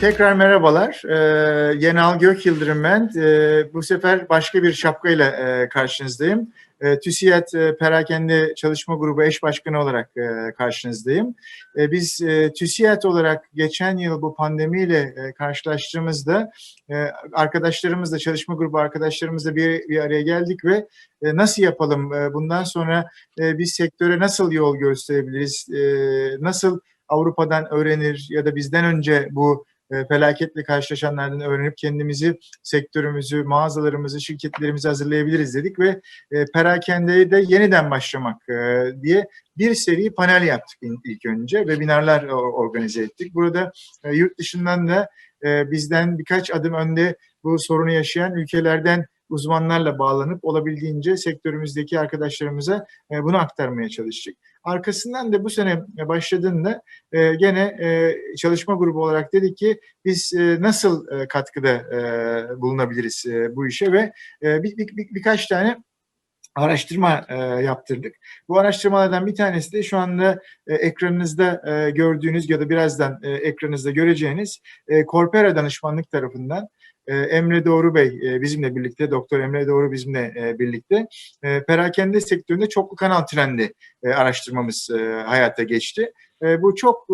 Tekrar merhabalar. Ee, Yenal Gök Yıldırım ben. Ee, bu sefer başka bir şapkayla e, karşınızdayım. E, TÜSİAD e, Perakende Çalışma Grubu eş başkanı olarak e, karşınızdayım. E, biz e, TÜSİAD olarak geçen yıl bu pandemiyle e, karşılaştığımızda e, arkadaşlarımızla, çalışma grubu arkadaşlarımızla bir, bir araya geldik ve e, nasıl yapalım, e, bundan sonra e, biz sektöre nasıl yol gösterebiliriz, e, nasıl Avrupa'dan öğrenir ya da bizden önce bu felaketle karşılaşanlardan öğrenip kendimizi, sektörümüzü, mağazalarımızı, şirketlerimizi hazırlayabiliriz dedik ve e, perakendeye de yeniden başlamak e, diye bir seri panel yaptık ilk önce. Webinarlar organize ettik. Burada e, yurt dışından da e, bizden birkaç adım önde bu sorunu yaşayan ülkelerden uzmanlarla bağlanıp olabildiğince sektörümüzdeki arkadaşlarımıza e, bunu aktarmaya çalıştık. Arkasından da bu sene başladığında e, gene e, çalışma grubu olarak dedik ki biz e, nasıl e, katkıda e, bulunabiliriz e, bu işe ve e, bir, bir, bir, birkaç tane araştırma e, yaptırdık. Bu araştırmalardan bir tanesi de şu anda e, ekranınızda e, gördüğünüz ya da birazdan e, ekranınızda göreceğiniz e, Corpera danışmanlık tarafından Emre Doğru Bey e, bizimle birlikte, Doktor Emre Doğru bizimle e, birlikte perakende sektöründe çoklu kanal trendi araştırmamız hayata geçti. Bu çok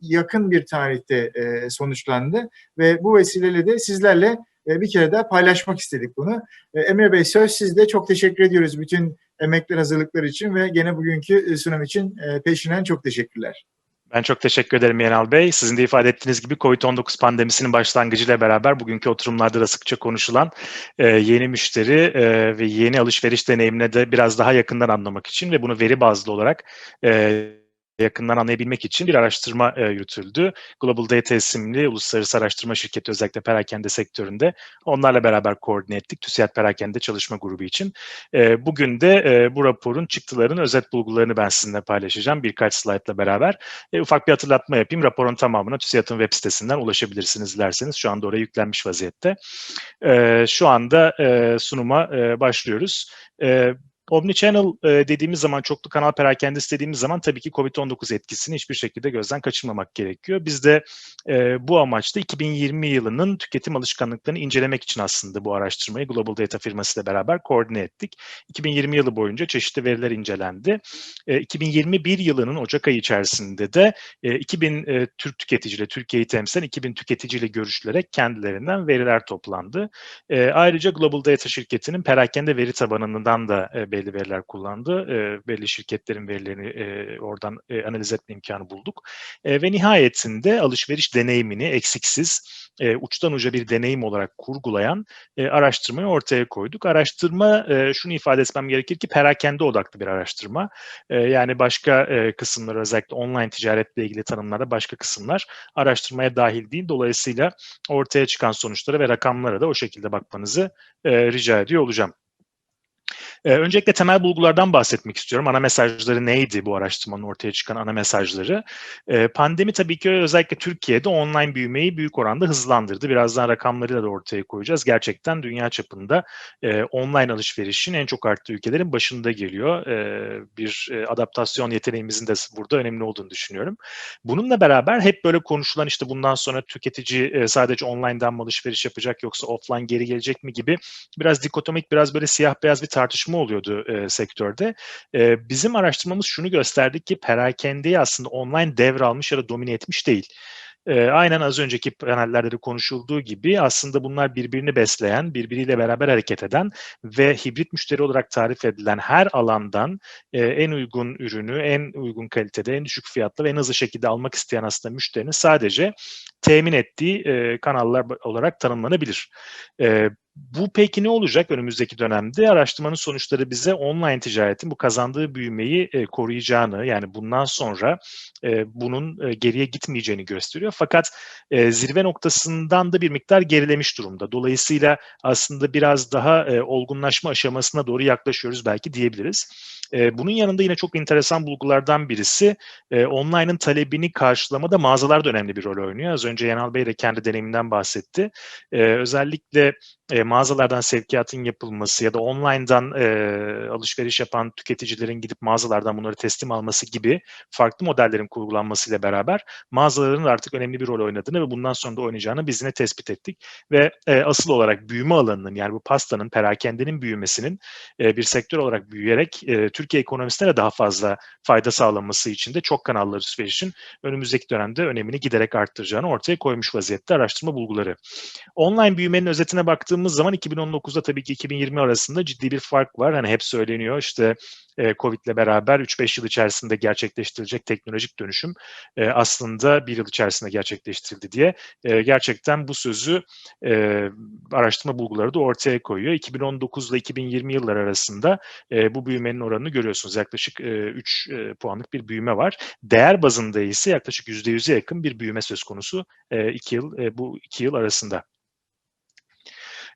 yakın bir tarihte sonuçlandı ve bu vesileyle de sizlerle bir kere daha paylaşmak istedik bunu. Emre Bey söz sizde. Çok teşekkür ediyoruz bütün emekler hazırlıklar için ve gene bugünkü sunum için peşinen çok teşekkürler. Ben çok teşekkür ederim Yenal Bey. Sizin de ifade ettiğiniz gibi COVID-19 pandemisinin başlangıcıyla beraber bugünkü oturumlarda da sıkça konuşulan e, yeni müşteri e, ve yeni alışveriş deneyimine de biraz daha yakından anlamak için ve bunu veri bazlı olarak e, yakından anlayabilmek için bir araştırma e, yürütüldü. Global Data isimli uluslararası araştırma şirketi özellikle perakende sektöründe onlarla beraber koordine ettik. TÜSİAD Perakende Çalışma Grubu için. E, bugün de e, bu raporun çıktılarının özet bulgularını ben sizinle paylaşacağım birkaç slaytla beraber. E, ufak bir hatırlatma yapayım. Raporun tamamına TÜSİAD'ın web sitesinden ulaşabilirsiniz dilerseniz. Şu anda oraya yüklenmiş vaziyette. E, şu anda e, sunuma e, başlıyoruz. E, Omnichannel e, dediğimiz zaman, çoklu kanal perakendesi dediğimiz zaman tabii ki COVID-19 etkisini hiçbir şekilde gözden kaçırmamak gerekiyor. Biz de e, bu amaçla 2020 yılının tüketim alışkanlıklarını incelemek için aslında bu araştırmayı Global Data firması ile beraber koordine ettik. 2020 yılı boyunca çeşitli veriler incelendi. E, 2021 yılının Ocak ayı içerisinde de e, 2000 e, Türk tüketiciyle, Türkiye'yi temsilen 2000 tüketiciyle görüşülerek kendilerinden veriler toplandı. E, ayrıca Global Data şirketinin perakende veri tabanından da e, belli veriler kullandı. E, belli şirketlerin verilerini e, oradan e, analiz etme imkanı bulduk. E, ve nihayetinde alışveriş deneyimini eksiksiz, e, uçtan uca bir deneyim olarak kurgulayan e, araştırmayı ortaya koyduk. Araştırma, e, şunu ifade etmem gerekir ki perakende odaklı bir araştırma. E, yani başka e, kısımlar özellikle online ticaretle ilgili tanımlarda başka kısımlar araştırmaya dahil değil. Dolayısıyla ortaya çıkan sonuçlara ve rakamlara da o şekilde bakmanızı e, rica ediyor olacağım. Ee, öncelikle temel bulgulardan bahsetmek istiyorum. Ana mesajları neydi bu araştırmanın ortaya çıkan ana mesajları? Ee, pandemi tabii ki özellikle Türkiye'de online büyümeyi büyük oranda hızlandırdı. Birazdan rakamlarıyla da ortaya koyacağız. Gerçekten dünya çapında e, online alışverişin en çok arttığı ülkelerin başında geliyor. E, bir e, adaptasyon yeteneğimizin de burada önemli olduğunu düşünüyorum. Bununla beraber hep böyle konuşulan işte bundan sonra tüketici e, sadece online'dan mı alışveriş yapacak yoksa offline geri gelecek mi gibi biraz dikotomik, biraz böyle siyah beyaz bir tartışma tartışma oluyordu e, sektörde. E, bizim araştırmamız şunu gösterdi ki perakendeyi aslında online devralmış ya da domine etmiş değil. E, aynen az önceki panellerde de konuşulduğu gibi aslında bunlar birbirini besleyen, birbiriyle beraber hareket eden ve hibrit müşteri olarak tarif edilen her alandan e, en uygun ürünü, en uygun kalitede, en düşük fiyatlı ve en hızlı şekilde almak isteyen aslında müşterinin sadece temin ettiği e, kanallar olarak tanımlanabilir. E, bu peki ne olacak önümüzdeki dönemde? Araştırmanın sonuçları bize online ticaretin bu kazandığı büyümeyi e, koruyacağını yani bundan sonra e, bunun e, geriye gitmeyeceğini gösteriyor. Fakat e, zirve noktasından da bir miktar gerilemiş durumda. Dolayısıyla aslında biraz daha e, olgunlaşma aşamasına doğru yaklaşıyoruz belki diyebiliriz. E, bunun yanında yine çok enteresan bulgulardan birisi e, online'ın talebini karşılamada mağazalar da önemli bir rol oynuyor. Az önce Yenal Bey de kendi deneyiminden bahsetti. E, özellikle e, mağazalardan sevkiyatın yapılması ya da online'dan e, alışveriş yapan tüketicilerin gidip mağazalardan bunları teslim alması gibi farklı modellerin kurgulanmasıyla beraber mağazaların artık önemli bir rol oynadığını ve bundan sonra da oynayacağını biz yine tespit ettik. Ve e, asıl olarak büyüme alanının yani bu pastanın, perakendenin büyümesinin e, bir sektör olarak büyüyerek e, Türkiye ekonomisine de daha fazla fayda sağlaması için de çok kanallı alışverişin önümüzdeki dönemde önemini giderek arttıracağını ortaya koymuş vaziyette araştırma bulguları. Online büyümenin özetine baktığımız zaman 2019'da tabii ki 2020 arasında ciddi bir fark var. Hani hep söyleniyor işte e, Covid ile beraber 3-5 yıl içerisinde gerçekleştirilecek teknolojik dönüşüm e, aslında bir yıl içerisinde gerçekleştirildi diye e, gerçekten bu sözü e, araştırma bulguları da ortaya koyuyor. 2019 ile 2020 yıllar arasında e, bu büyümenin oranını görüyorsunuz. Yaklaşık e, 3 e, puanlık bir büyüme var. Değer bazında ise yaklaşık %100'e yakın bir büyüme söz konusu 2 yıl e, bu 2 yıl arasında.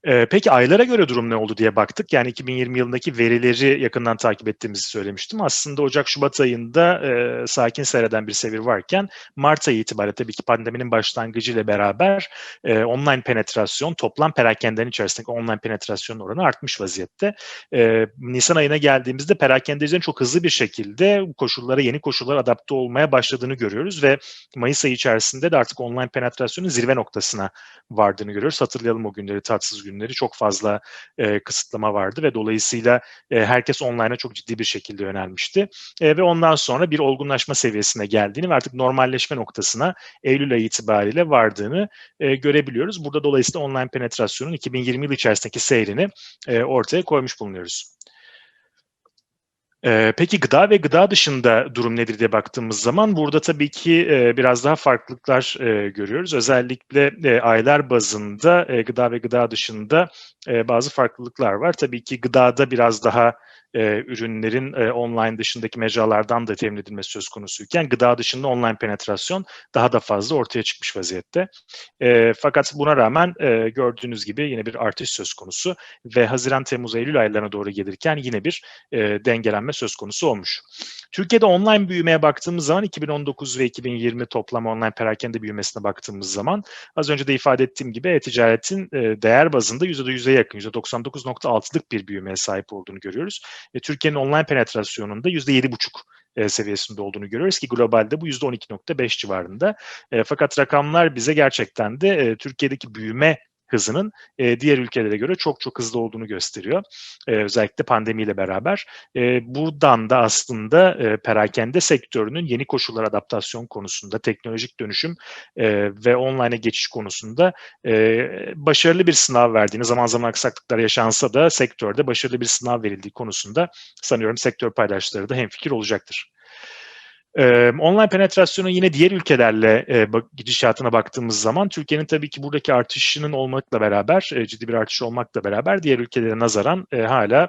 Ee, peki aylara göre durum ne oldu diye baktık. Yani 2020 yılındaki verileri yakından takip ettiğimizi söylemiştim. Aslında Ocak-Şubat ayında e, sakin seyreden bir sevir varken Mart ayı itibariyle tabii ki pandeminin başlangıcı ile beraber e, online penetrasyon, toplam perakenden içerisindeki online penetrasyon oranı artmış vaziyette. E, Nisan ayına geldiğimizde perakendecilerin çok hızlı bir şekilde koşullara, yeni koşullara adapte olmaya başladığını görüyoruz ve Mayıs ayı içerisinde de artık online penetrasyonun zirve noktasına vardığını görüyoruz. Hatırlayalım o günleri, tatsız günleri günleri çok fazla e, kısıtlama vardı ve dolayısıyla e, herkes online'a çok ciddi bir şekilde yönelmişti. E, ve ondan sonra bir olgunlaşma seviyesine geldiğini ve artık normalleşme noktasına Eylül ayı itibariyle vardığını e, görebiliyoruz. Burada dolayısıyla online penetrasyonun 2020 yıl içerisindeki seyrini e, ortaya koymuş bulunuyoruz. Peki gıda ve gıda dışında durum nedir diye baktığımız zaman burada tabii ki biraz daha farklılıklar görüyoruz. Özellikle aylar bazında gıda ve gıda dışında bazı farklılıklar var. Tabii ki gıdada biraz daha e, ürünlerin e, online dışındaki mecralardan da temin edilmesi söz konusuyken gıda dışında online penetrasyon daha da fazla ortaya çıkmış vaziyette. E, fakat buna rağmen e, gördüğünüz gibi yine bir artış söz konusu ve Haziran, Temmuz, Eylül aylarına doğru gelirken yine bir e, dengelenme söz konusu olmuş. Türkiye'de online büyümeye baktığımız zaman 2019 ve 2020 toplam online perakende büyümesine baktığımız zaman az önce de ifade ettiğim gibi e-ticaretin e, değer bazında %100'e yakın, %99.6'lık bir büyümeye sahip olduğunu görüyoruz. E, Türkiye'nin online penetrasyonunda %7,5 e, seviyesinde olduğunu görüyoruz ki globalde bu %12.5 civarında. E, fakat rakamlar bize gerçekten de e, Türkiye'deki büyüme hızının e, diğer ülkelere göre çok çok hızlı olduğunu gösteriyor. E, özellikle pandemiyle beraber. E, buradan da aslında e, perakende sektörünün yeni koşullar adaptasyon konusunda, teknolojik dönüşüm e, ve online'a geçiş konusunda e, başarılı bir sınav verdiğini, zaman zaman aksaklıklar yaşansa da sektörde başarılı bir sınav verildiği konusunda sanıyorum sektör paydaşları da hemfikir olacaktır. Ee, online penetrasyonu yine diğer ülkelerle e, bak, gidişatına baktığımız zaman Türkiye'nin tabii ki buradaki artışının olmakla beraber, e, ciddi bir artış olmakla beraber diğer ülkelere nazaran e, hala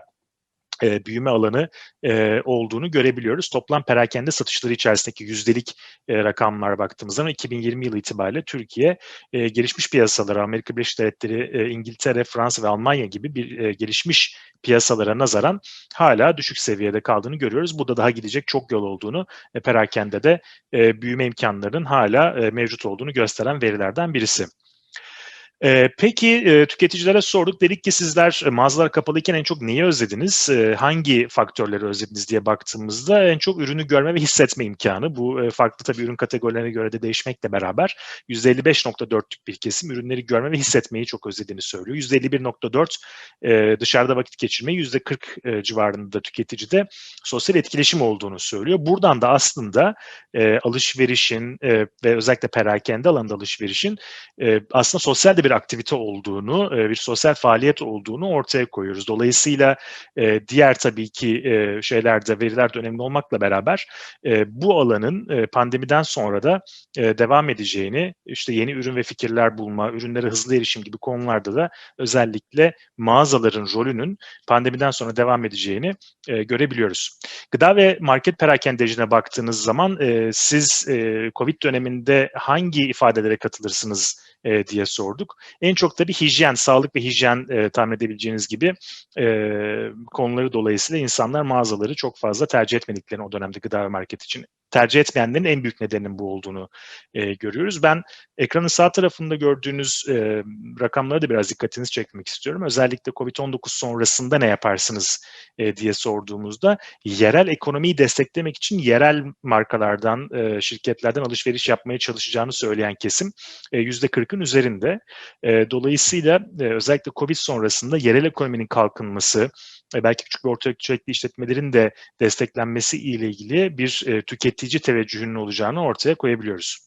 e, büyüme alanı e, olduğunu görebiliyoruz. Toplam perakende satışları içerisindeki yüzdelik e, rakamlara baktığımız zaman 2020 yılı itibariyle Türkiye e, gelişmiş piyasalara, Amerika Birleşik Devletleri, e, İngiltere, Fransa ve Almanya gibi bir e, gelişmiş piyasalara nazaran hala düşük seviyede kaldığını görüyoruz. Burada daha gidecek çok yol olduğunu, e, perakende de e, büyüme imkanlarının hala e, mevcut olduğunu gösteren verilerden birisi. Ee, peki e, tüketicilere sorduk. Dedik ki sizler e, mağazalar kapalıyken en çok neyi özlediniz? E, hangi faktörleri özlediniz diye baktığımızda en çok ürünü görme ve hissetme imkanı. Bu e, farklı tabii ürün kategorilerine göre de değişmekle beraber %55.4'lük bir kesim ürünleri görme ve hissetmeyi çok özlediğini söylüyor. %51.4 e, dışarıda vakit geçirmeyi %40 e, civarında tüketicide sosyal etkileşim olduğunu söylüyor. Buradan da aslında e, alışverişin e, ve özellikle perakende alanda alışverişin e, aslında sosyal de bir aktivite olduğunu, e, bir sosyal faaliyet olduğunu ortaya koyuyoruz. Dolayısıyla e, diğer tabii ki e, şeylerde, veriler de önemli olmakla beraber bu alanın pandemiden sonra da devam edeceğini, işte yeni ürün ve fikirler bulma, ürünlere hızlı erişim gibi konularda da özellikle mağazaların rolünün pandemiden sonra devam edeceğini görebiliyoruz. Gıda ve market perakendecine baktığınız zaman siz COVID döneminde hangi ifadelere katılırsınız diye sorduk. En çok tabii hijyen, sağlık ve hijyen e, tahmin edebileceğiniz gibi e, konuları dolayısıyla insanlar mağazaları çok fazla tercih etmediklerini o dönemde gıda ve market için tercih etmeyenlerin en büyük nedeninin bu olduğunu e, görüyoruz. Ben ekranın sağ tarafında gördüğünüz e, rakamlara da biraz dikkatinizi çekmek istiyorum. Özellikle COVID-19 sonrasında ne yaparsınız e, diye sorduğumuzda yerel ekonomiyi desteklemek için yerel markalardan, e, şirketlerden alışveriş yapmaya çalışacağını söyleyen kesim e, %40'ın üzerinde. E, dolayısıyla e, özellikle COVID sonrasında yerel ekonominin kalkınması, e, belki küçük ve orta ölçekli işletmelerin de desteklenmesi ile ilgili bir e, tüketici teveccühünün olacağını ortaya koyabiliyoruz.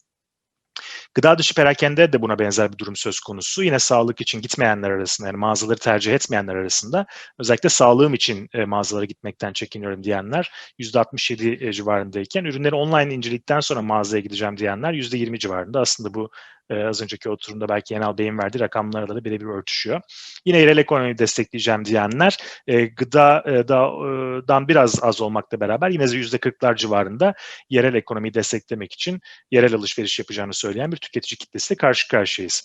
Gıda dışı perakende de buna benzer bir durum söz konusu. Yine sağlık için gitmeyenler arasında yani mağazaları tercih etmeyenler arasında özellikle sağlığım için e, mağazalara gitmekten çekiniyorum diyenler %67 e, civarındayken ürünleri online inceledikten sonra mağazaya gideceğim diyenler %20 civarında. Aslında bu e, az önceki oturumda belki Yenal Bey'in verdiği rakamlarla da birebir örtüşüyor. Yine yerel ekonomiyi destekleyeceğim diyenler e, gıdadan biraz az olmakla beraber yine %40'lar civarında yerel ekonomiyi desteklemek için yerel alışveriş yapacağını söyleyen bir tüketici kitlesiyle karşı karşıyayız.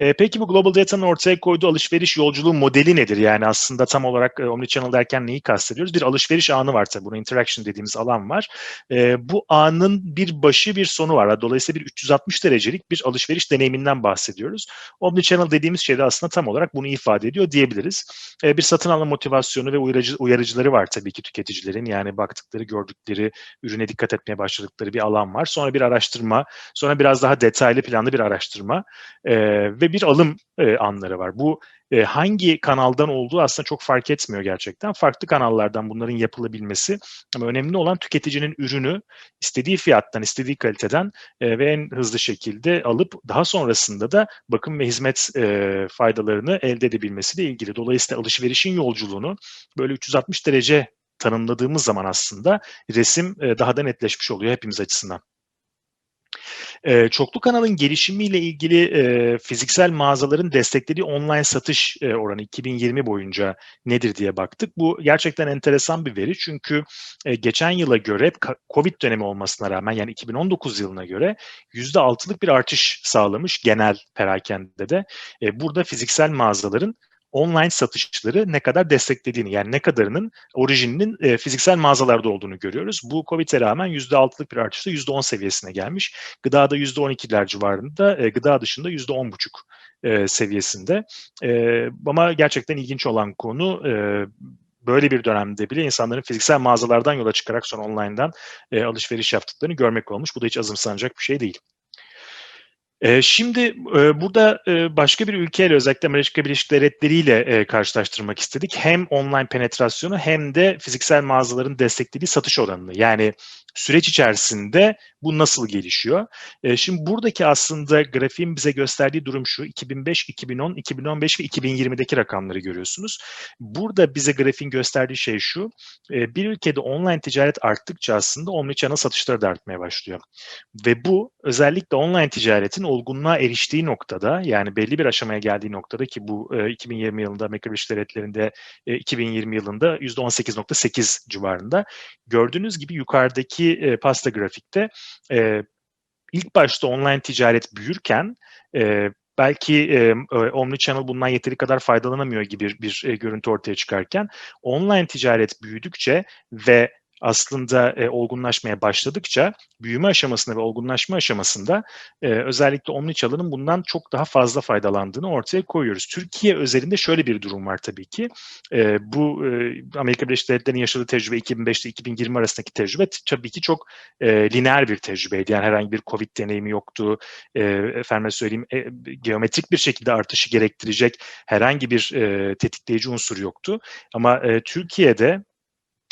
E, peki bu Global Data'nın ortaya koyduğu alışveriş yolculuğu modeli nedir? Yani aslında tam olarak e, Omnichannel derken neyi kastediyoruz? Bir alışveriş anı var tabii. Buna interaction dediğimiz alan var. E, bu anın bir başı bir sonu var. Dolayısıyla bir 360 derecelik bir alışveriş deneyiminden bahsediyoruz. Omnichannel dediğimiz şey de aslında tam olarak bunu ifade ediyor diyebiliriz. E, bir satın alma motivasyonu ve uyarıcı, uyarıcıları var tabii ki tüketicilerin. Yani baktıkları, gördükleri, ürüne dikkat etmeye başladıkları bir alan var. Sonra bir araştırma, sonra biraz daha detaylı planlı bir araştırma e, ve bir alım e, anları var. Bu e, hangi kanaldan olduğu aslında çok fark etmiyor gerçekten. Farklı kanallardan bunların yapılabilmesi ama önemli olan tüketicinin ürünü istediği fiyattan, istediği kaliteden e, ve en hızlı şekilde alıp daha sonrasında da bakım ve hizmet e, faydalarını elde edebilmesiyle ilgili. Dolayısıyla alışverişin yolculuğunu böyle 360 derece tanımladığımız zaman aslında resim e, daha da netleşmiş oluyor hepimiz açısından. E, çoklu kanalın gelişimiyle ilgili e, fiziksel mağazaların desteklediği online satış e, oranı 2020 boyunca nedir diye baktık. Bu gerçekten enteresan bir veri çünkü e, geçen yıla göre Covid dönemi olmasına rağmen yani 2019 yılına göre %6'lık bir artış sağlamış genel perakende de. E, burada fiziksel mağazaların online satışları ne kadar desteklediğini yani ne kadarının orijininin e, fiziksel mağazalarda olduğunu görüyoruz. Bu Covid'e rağmen %6'lık bir artışla %10 seviyesine gelmiş. Gıdada %12'ler civarında, e, gıda dışında %10,5 e, seviyesinde. E, ama gerçekten ilginç olan konu e, böyle bir dönemde bile insanların fiziksel mağazalardan yola çıkarak sonra online'dan e, alışveriş yaptıklarını görmek olmuş. Bu da hiç azımsanacak bir şey değil. E, şimdi e, burada e, başka bir ülkeyle özellikle Amerika Birleşik Devletleri ile e, karşılaştırmak istedik. Hem online penetrasyonu hem de fiziksel mağazaların desteklediği satış oranını. Yani süreç içerisinde bu nasıl gelişiyor? E, şimdi buradaki aslında grafiğin bize gösterdiği durum şu. 2005, 2010, 2015 ve 2020'deki rakamları görüyorsunuz. Burada bize grafiğin gösterdiği şey şu. E, bir ülkede online ticaret arttıkça aslında omnichannel satışları da artmaya başlıyor. Ve bu özellikle online ticaretin olgunluğa eriştiği noktada yani belli bir aşamaya geldiği noktada ki bu e, 2020 yılında Amerika Birleşik Devletleri'nde e, 2020 yılında %18.8 civarında. Gördüğünüz gibi yukarıdaki e, pasta grafikte e, ilk başta online ticaret büyürken e, belki e, Omnichannel bundan yeteri kadar faydalanamıyor gibi bir, bir e, görüntü ortaya çıkarken online ticaret büyüdükçe ve aslında e, olgunlaşmaya başladıkça büyüme aşamasında ve olgunlaşma aşamasında e, özellikle Omnichannel'ın bundan çok daha fazla faydalandığını ortaya koyuyoruz. Türkiye özelinde şöyle bir durum var tabii ki. E, bu e, Amerika Birleşik Devletleri'nin yaşadığı tecrübe 2005 ile 2020 arasındaki tecrübe tabii ki çok e, lineer bir tecrübeydi. Yani herhangi bir Covid deneyimi yoktu. E, efendime söyleyeyim e, geometrik bir şekilde artışı gerektirecek herhangi bir e, tetikleyici unsur yoktu. Ama e, Türkiye'de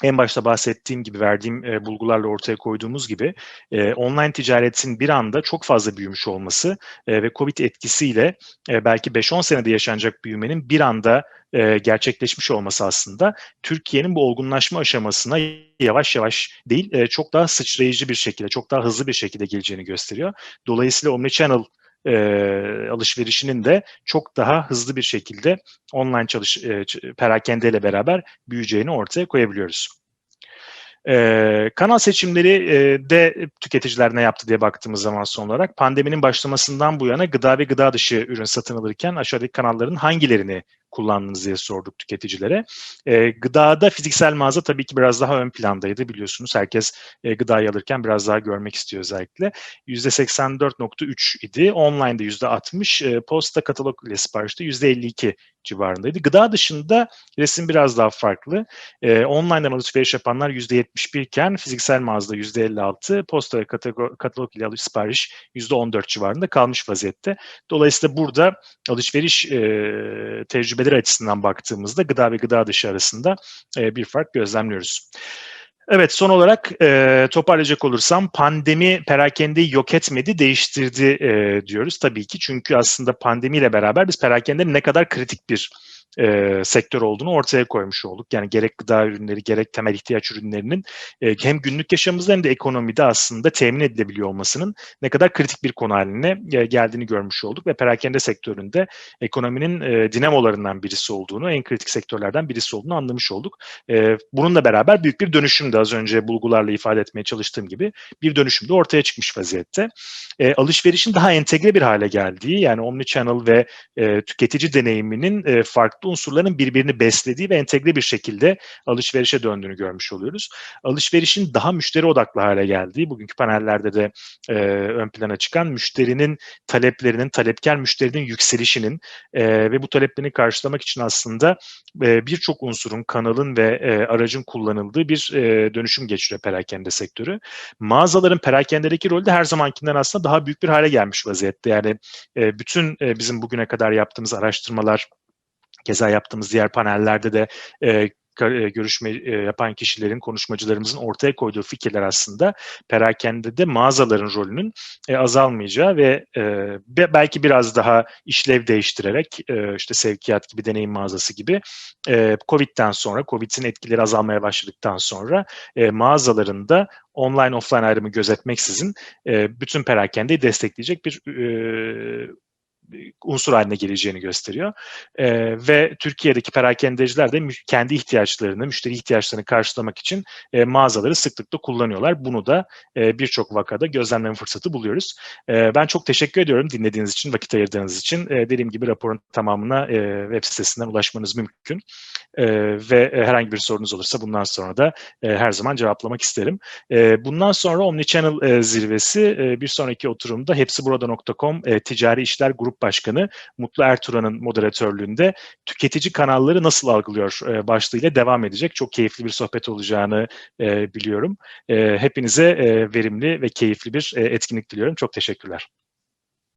en başta bahsettiğim gibi verdiğim e, bulgularla ortaya koyduğumuz gibi e, online ticaretin bir anda çok fazla büyümüş olması e, ve Covid etkisiyle e, belki 5-10 senede yaşanacak büyümenin bir anda e, gerçekleşmiş olması aslında Türkiye'nin bu olgunlaşma aşamasına yavaş yavaş değil e, çok daha sıçrayıcı bir şekilde, çok daha hızlı bir şekilde geleceğini gösteriyor. Dolayısıyla Omnichannel e, alışverişinin de çok daha hızlı bir şekilde online çalış e, perakendeyle beraber büyüyeceğini ortaya koyabiliyoruz. Ee, kanal seçimleri e, de tüketiciler ne yaptı diye baktığımız zaman son olarak pandeminin başlamasından bu yana gıda ve gıda dışı ürün satın alırken aşağıdaki kanalların hangilerini kullandınız diye sorduk tüketicilere. E, gıdada fiziksel mağaza tabii ki biraz daha ön plandaydı biliyorsunuz. Herkes e, gıdayı alırken biraz daha görmek istiyor özellikle. %84.3 idi. Online'da %60, e, posta katalog ile siparişte %52 civarındaydı. Gıda dışında resim biraz daha farklı. E, online'dan alışveriş yapanlar %71 iken fiziksel mağazada %56, posta ve katalog, ile alış sipariş %14 civarında kalmış vaziyette. Dolayısıyla burada alışveriş e, tecrübeleri açısından baktığımızda gıda ve gıda dışı arasında e, bir fark gözlemliyoruz. Evet son olarak e, toparlayacak olursam pandemi perakendeyi yok etmedi, değiştirdi e, diyoruz tabii ki. Çünkü aslında pandemiyle beraber biz perakendenin ne kadar kritik bir e, sektör olduğunu ortaya koymuş olduk. Yani gerek gıda ürünleri gerek temel ihtiyaç ürünlerinin e, hem günlük yaşamımızda hem de ekonomide aslında temin edilebiliyor olmasının ne kadar kritik bir konu haline e, geldiğini görmüş olduk ve perakende sektöründe ekonominin e, dinamolarından birisi olduğunu, en kritik sektörlerden birisi olduğunu anlamış olduk. E, bununla beraber büyük bir dönüşüm de az önce bulgularla ifade etmeye çalıştığım gibi bir dönüşüm de ortaya çıkmış vaziyette. E, alışverişin daha entegre bir hale geldiği yani omnichannel ve e, tüketici deneyiminin e, farklı unsurların birbirini beslediği ve entegre bir şekilde alışverişe döndüğünü görmüş oluyoruz. Alışverişin daha müşteri odaklı hale geldiği, bugünkü panellerde de e, ön plana çıkan müşterinin taleplerinin, talepkar müşterinin yükselişinin e, ve bu taleplerini karşılamak için aslında e, birçok unsurun, kanalın ve e, aracın kullanıldığı bir e, dönüşüm geçiriyor perakende sektörü. Mağazaların perakendedeki rolü de her zamankinden aslında daha büyük bir hale gelmiş vaziyette. Yani e, bütün e, bizim bugüne kadar yaptığımız araştırmalar, Keza yaptığımız diğer panellerde de e, görüşme e, yapan kişilerin, konuşmacılarımızın ortaya koyduğu fikirler aslında perakende de mağazaların rolünün e, azalmayacağı ve e, belki biraz daha işlev değiştirerek e, işte sevkiyat gibi, deneyim mağazası gibi e, Covid'den sonra, Covid'in etkileri azalmaya başladıktan sonra e, mağazaların da online offline ayrımı gözetmeksizin e, bütün perakendeyi destekleyecek bir e, unsur haline geleceğini gösteriyor. E, ve Türkiye'deki perakendeciler de kendi ihtiyaçlarını, müşteri ihtiyaçlarını karşılamak için e, mağazaları sıklıkla kullanıyorlar. Bunu da e, birçok vakada gözlemleme fırsatı buluyoruz. E, ben çok teşekkür ediyorum dinlediğiniz için, vakit ayırdığınız için. E, dediğim gibi raporun tamamına e, web sitesinden ulaşmanız mümkün. E, ve e, herhangi bir sorunuz olursa bundan sonra da e, her zaman cevaplamak isterim. E, bundan sonra Omnichannel e, zirvesi e, bir sonraki oturumda hepsiburada.com e, ticari işler Başkanı Mutlu Ertuğrul'un moderatörlüğünde tüketici kanalları nasıl algılıyor e, başlığıyla devam edecek. Çok keyifli bir sohbet olacağını e, biliyorum. E, hepinize e, verimli ve keyifli bir etkinlik diliyorum. Çok teşekkürler.